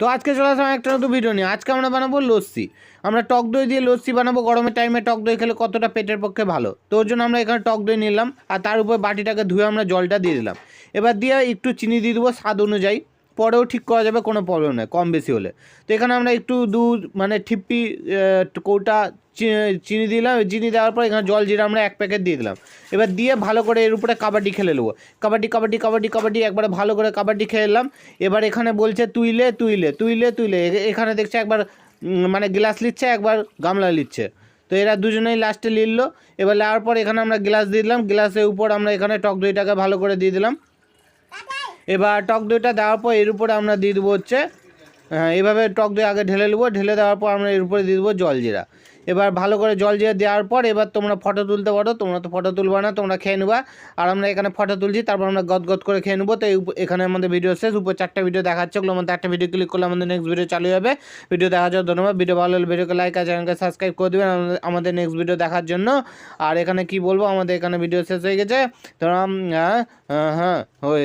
তো আজকে চলে আসলাম একটা নতুন ভিডিও নিয়ে। আজকে আমরা বানাবো লস্যি। আমরা টক দই দিয়ে লস্যি বানাবো, গরমের টাইমে টক দই খেলে কতটা পেটের পক্ষে ভালো? তো ওর জন্য আমরা এখানে টক দই নিলাম, আর তার উপর বাটিটাকে ধুয়ে আমরা জলটা দিয়ে দিলাম। এবার দিয়ে একটু চিনি দিয়ে দেবো স্বাদ অনুযায়ী। পরেও ঠিক করা যাবে, কোনো প্রবলেম নেই কম বেশি হলে। তো এখানে আমরা একটু দুধ মানে ঠিপ্পি কৌটা চিনি দিলাম, চিনি দেওয়ার পর এখানে জল জিরা আমরা এক প্যাকেট দিয়ে দিলাম। এবার দিয়ে ভালো করে এর উপরে কাবাডি খেলে নেব। কাবাডি কাবাডি কাবাডি কাবাডি, একবারে ভালো করে কাবাডি খেললাম এবার এখানে বলছে, তুইলে তুইলে তুইলে তুইলে। এখানে দেখছে একবার মানে গ্লাস নিচ্ছে একবার গামলা নিচ্ছে তো এরা দুজনেই লাস্টে লিখলো। এবার নেওয়ার পর এখানে আমরা গ্লাস দিয়ে দিলাম। গ্লাসের উপর আমরা এখানে টক দইটাকে ভালো করে দিয়ে দিলাম। এবার টক দইটা দেওয়ার পর এর উপরে আমরা দিয়ে দেবো হচ্ছে হ্যাঁ এভাবে টক দই আগে ঢেলে নেব, ঢেলে দেওয়ার পর আমরা এর উপরে দিয়ে দেবো জলজিরা এবার ভালো করে জল জলজিরা দেওয়ার পর এবার তোমরা ফটো তুলতে পারো, তোমরা তো ফটো তুলবা না, তোমরা খেয়ে নেবা। আর আমরা এখানে ফটো তুলছি, তারপর আমরা গদ গদ করে খেয়ে নেব। তো এখানে আমাদের ভিডিও শেষ, উপর চারটা ভিডিও দেখাচ্ছে ওগুলো মধ্যে একটা ভিডিও ক্লিক করলে আমাদের নেক্সট ভিডিও চালু হবে। ভিডিও দেখার জন্য ধন্যবাদ। ভিডিও ভালো হলে ভিডিওকে লাইক আর চ্যানেলকে সাবস্ক্রাইব করে দেবেন, আমাদের- আমাদের নেক্সট ভিডিও দেখার জন্য। আর এখানে কি বলব, আমাদের এখানে ভিডিও শেষ হয়ে গেছে। তো হ্যাঁ হ্যাঁ হয়ে